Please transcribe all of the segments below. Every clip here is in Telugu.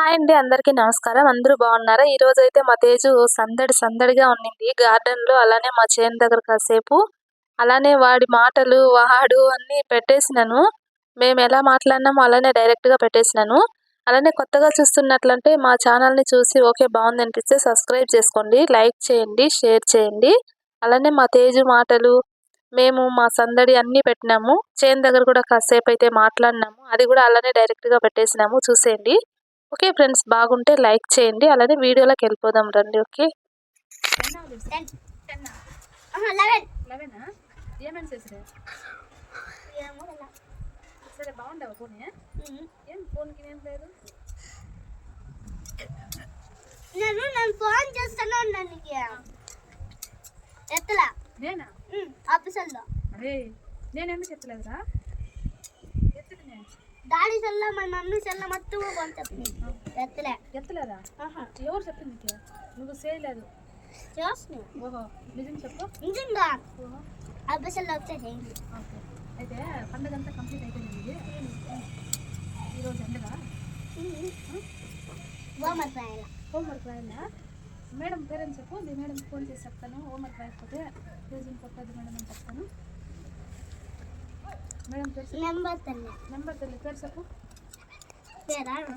హాయ్ అండి అందరికీ నమస్కారం. అందరూ బాగున్నారా? ఈ రోజు అయితే మా తేజు సందడి సందడిగా ఉండింది గార్డెన్లో అలానే మా చేను దగ్గర కాసేపు అలానే వాడి మాటలు వాడు అన్నీ పెట్టేసినాను. మేము ఎలా మాట్లాడినామో అలానే డైరెక్ట్గా పెట్టేసినాను. అలానే కొత్తగా చూస్తున్నట్లంటే మా ఛానల్ని చూసి ఓకే బాగుంది అనిపిస్తే సబ్స్క్రైబ్ చేసుకోండి లైక్ చేయండి షేర్ చేయండి. అలానే మా తేజు మాటలు మేము మా సందడి అన్నీ పెట్టినాము. చేను దగ్గర కూడా కాసేపు అయితే మాట్లాడినాము. అది కూడా అలానే డైరెక్ట్గా పెట్టేసినాము. చూసేయండి. ఓకే ఫ్రెండ్స్ బాగుంటే లైక్ చేయండి. అలానే వీడియోలోకి వెళ్ళిపోదాం రండి ఓకే? లెవెన్ సరే బాగుండవు ఫోన్ ఏం ఫోన్కి ఏం లేదు నేను నేను ఫోన్ చేస్తాను దానికి ఎత్తలా నేనా ఆఫీసర్లో అరే నేను ఎందుకు ఎత్తలేదురా ఎత్తుడు డాడీ సెల్ల మా మమ్మీ సెల్ల మొత్తం ఫోన్ చెప్పింది. ఎత్తలే. ఎత్తలేదా? ఎవరు చెప్పింది నీకు నువ్వు చేయలేదు. చేస్తున్నాను ఓహో నిజం చెప్పు. నిజంగా? ఆఫీసర్లో వచ్చేసేయండి ఓకే. అయితే పండుగ అంతా కంప్లీట్ అయిపోయింది ఇది. ఈరోజు ఎండగా? గోమర్ రాయాల? హోంవర్క్ రాయాలా? మేడం పేరెంట్స్ చెప్పు? మీ మేడం ఫోన్ చేసి చెప్తాను. హోంవర్క్ రాయకపోతే రోజు కొట్టదు మేడం అని చెప్తాను. తెలియదు పేరు చెప్పు. పేరా పేరు?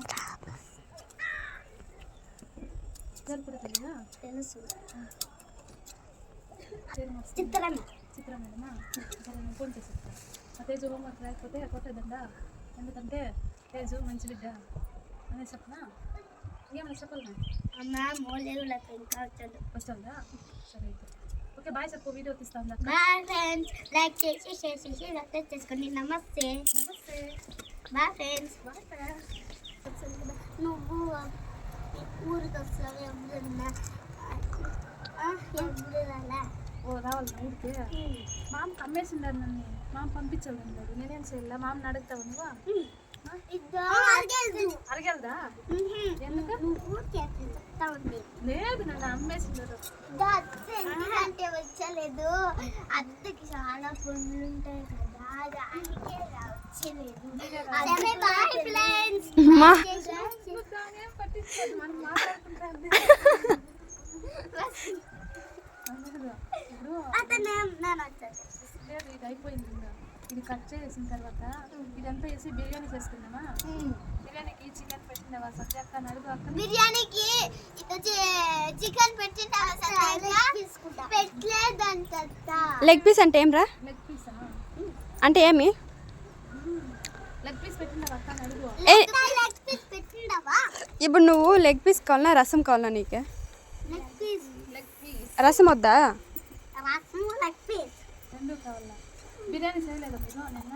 కూడా తెలియదా తెలుసు. పేరు మస్తు చిత్రమే చిత్ర మేడమా సరే నేను ఫోన్ చేసి చెప్తాను ఆ తేజు హోంవర్క్ రాయకపోతే కొట్టదండా ఎందుకంటే తేజు మంచి బిడ్డ. అనే చెప్పనా? ఏమైనా చెప్పాలి అమ్మ మోలేదు లెక్క ఇంకా వచ్చాడు. వస్తుందా సరే అయితే. ఓకే బాయ్ చెప్పు వీడియో తీస్తాను బాయ్ ఫ్రెండ్స్ లైక్ చేసి షేర్ చేసి సబ్స్క్రైబ్ చేసుకోండి నమస్తే నమస్తే బాయ్ ఫ్రెండ్స్ బాయ్ ఫ్రెండ్స్ నువ్వు ఊరికి వస్తావు ఆ, ఎప్పుడు రాలా ఓ రావాలి ఊరికి మామ కమ్మేసిండారు నన్ను మామ పంపించాలి అన్నాడు నేనేం చేయాలి మామని అడుగుతావు నువ్వు అరగలదా ఎందుకు చెప్తా ఉంది. లేదు నన్ను ఎందుకంటే వచ్చలేదు. అత్తకి చాలా పనులు ఉంటాయి కదా దానికే. ఇది కట్ చేసిన తర్వాత ఇదంతా వేసి బిర్యానీ చేసుకుందామా బిర్యానీకి చికెన్ పెట్టిందావా సత్యాక్క అని అడుగు అక్క బిర్యానీకి చికెన్ పెట్టిన లెగ్ పీస్ అంటే ఏం రా అంటే ఏమి? ఇప్పుడు నువ్వు లెగ్ పీస్ కావాలనా రసం కావాలనా నీకు? రసం వద్దా? రసం లెగ్ పీస్ రెండు కావాలా? బిర్యానీ చేయలేదా మీరు? నిన్న?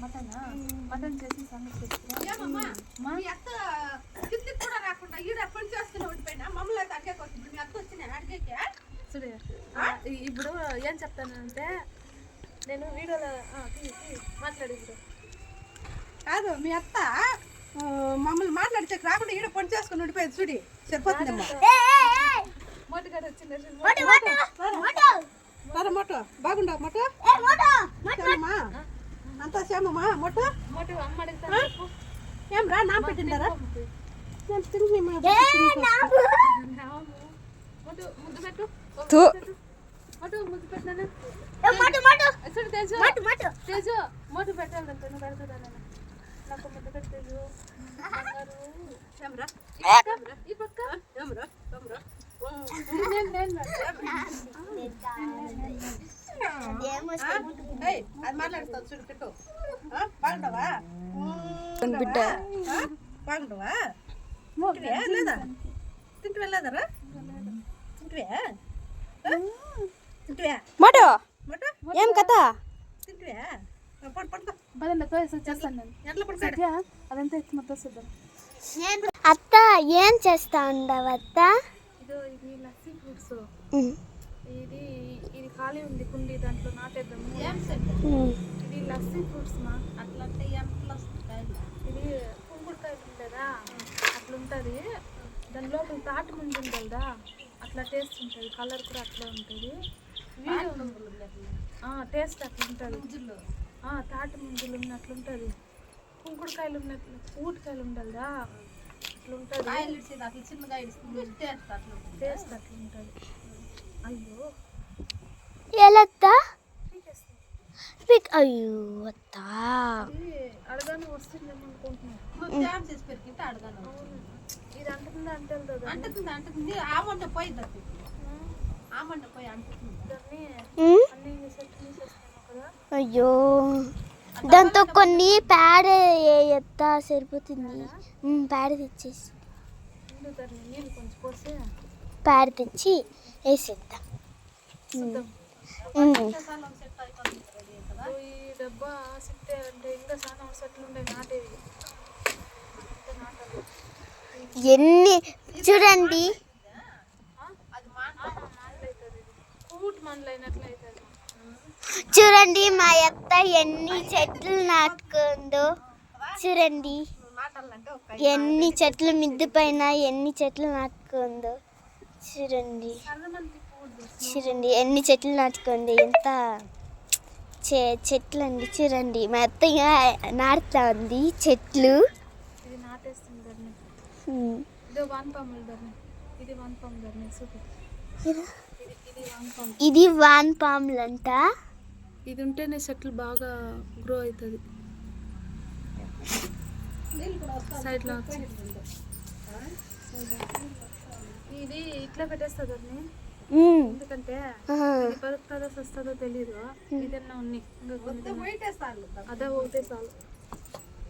మటన్? చేసి సంగతి కిందికి కూడా రాకుండా ఈడ పని చేస్తూనే ఉండిపోయినా? మమ్మల్ని అయితే అడిగే మీ అత్త అడిగేకే. చూడు ఇప్పుడు ఏం చెప్తానంటే నేను వీడియోలో మాట్లాడు ఇప్పుడు. కాదు మీ అత్త మమ్మల్ని మాట్లాడితే రాకుండా ఈడ పని చేసుకుని ఉండిపోయింది చూడి. సరిపోతుందమ్మా. మోటిగాడు వచ్చిండే చూడు. మోటు. బాగుండవు మోటు అంతా శ్యామమ్మా మొట్టు. ఏం రా నామ పెట్టిండారా. ఏమ్రా బిడ్డ తింటివే? లేదా? తింటివే లేదరా తింటివే? తింటివే? మోటో? ఏం కథ? తింటివే? అత్త ఏం చేస్తా ఉండవు అత్త ఇదో ఇది లస్సీ ఫ్రూట్స్ ఇది ఇది ఖాళీ ఉంది కుండి దాంట్లో నాటేద్దాము. ఇది లస్సీ ఫ్రూట్స్ మా. అట్లంటే ఇది కుంకుడుకాయలు ఉండదా? అట్లా ఉంటుంది దాని లోపల తాటి ముందు ఉంది కదా అట్లా టేస్ట్ ఉంటుంది. కలర్ కూడా అట్లా ఉంటుంది. టేస్ట్ అట్లా ఉంటుంది తాటి ముంజులు ఉన్నట్లుంటుంది కుంకుడుకాయలు ఉన్నట్లు ఊటికాయలు ఉంటుంది కాయలు ఇచ్చేది అట్లా చిన్నగా ఇస్తుంది టేస్ట్ అట్లా ఉంటుంది. టేస్ట్ అట్లా ఉంటుంది అయ్యో. ఎలత్తా? పిక్ అయ్యో అత్తా. అయ్యో. దాంతో కొన్ని పేడ ఎత్తా సరిపోతుంది. పేడ తెచ్చేసి. పేడ తెచ్చి వేసేద్దాం. ఈ డబ్బా సిట్టే అంటే ఇంకా చాలా సెట్లు ఉండే నాటేవి. ఇంకా నాటాలి. ఎన్ని? చూడండి. చూడండి మా అత్త ఎన్ని చెట్లు నాటుకుందో. చూడండి. ఎన్ని చెట్లు మిద్దు పైన ఎన్ని చెట్లు నాటుకుందో. చూడండి. చూడండి ఎన్ని చెట్లు నాటుకుంది ఎంత చె చెట్లు అండి చూడండి మా అత్త ఇంకా నాటుతా ఉంది చెట్లు. ఇది వన్ పాములు ధరణి ఇది ఉంటేనే చెట్లు బాగా గ్రో అవుతుంది. సైడ్లో ఇది ఇట్లా పెట్టేస్తుంది. ఎందుకంటే వస్తుందో తెలియదు ఇదన్నా ఉన్నాయి. ఇంకా కొన్ని పోయిటేస్తాను అదే ఒకటే చాలు.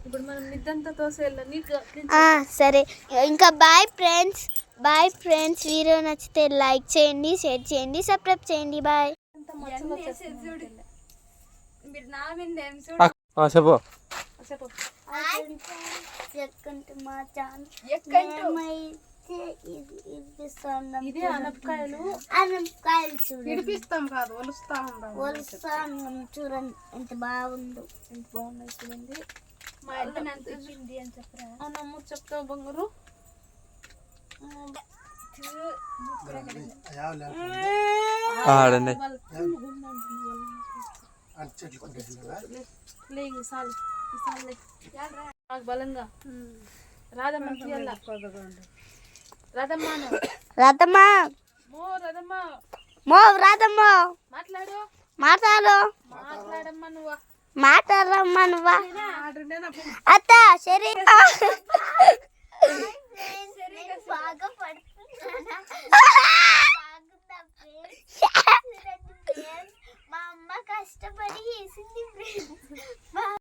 ఇప్పుడు మనం నిద్దంతా తోసేయాలి. సరే. ఇంకా bye friends bye friends video నచ్చితే లైక్ చేయండి షేర్ చేయండి సబ్స్క్రైబ్ చేయండి. బాయ్ చెప్పు. చెప్పు. మా ఇది అనపకాయలు. అనపకాయలు చూడండి. విడిపిస్తాం కాదు ఒలుస్తా ఉండాలి. వలుస్తాను చూడండి ఎంత బాగుందో. ఎంత బాగున్నాయి చూడండి. మా ఇంటి అనిపించింది అని చెప్పరా? అవునమ్మ చెప్తావు బంగారు? ఆడండి. నాకు బలంగా. రాధమ్మ తీయాల రాధమ్మాను రథమా మో రాధమ్మ మో రాధమ్మో మాట్లాడు. మాట్లాడు. మాట్లాడమ్మా నువ్వు. మాట్లాడమ్మా నువ్వా? అత్త సరే మా అమ్మ కష్టపడి వేసింది